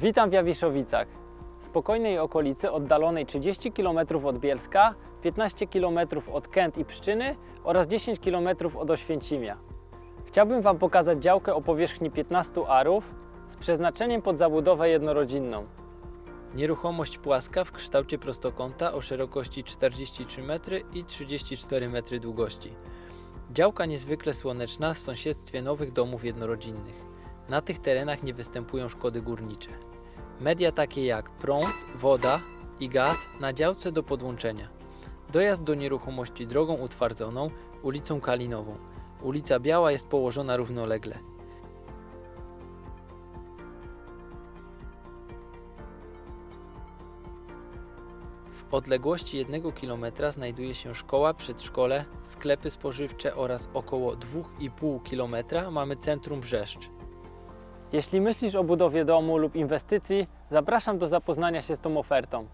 Witam w Jawiszowicach, spokojnej okolicy oddalonej 30 km od Bielska, 15 km od Kęt i Pszczyny oraz 10 km od Oświęcimia. Chciałbym Wam pokazać działkę o powierzchni 15 arów z przeznaczeniem pod zabudowę jednorodzinną. Nieruchomość płaska w kształcie prostokąta o szerokości 43 m i 34 m długości. Działka niezwykle słoneczna w sąsiedztwie nowych domów jednorodzinnych. Na tych terenach nie występują szkody górnicze. Media takie jak prąd, woda i gaz na działce do podłączenia. Dojazd do nieruchomości drogą utwardzoną, ulicą Kalinową. Ulica Biała jest położona równolegle. W odległości 1 km znajduje się szkoła, przedszkole, sklepy spożywcze oraz około 2,5 km mamy centrum Brzeszcz. Jeśli myślisz o budowie domu lub inwestycji, zapraszam do zapoznania się z tą ofertą.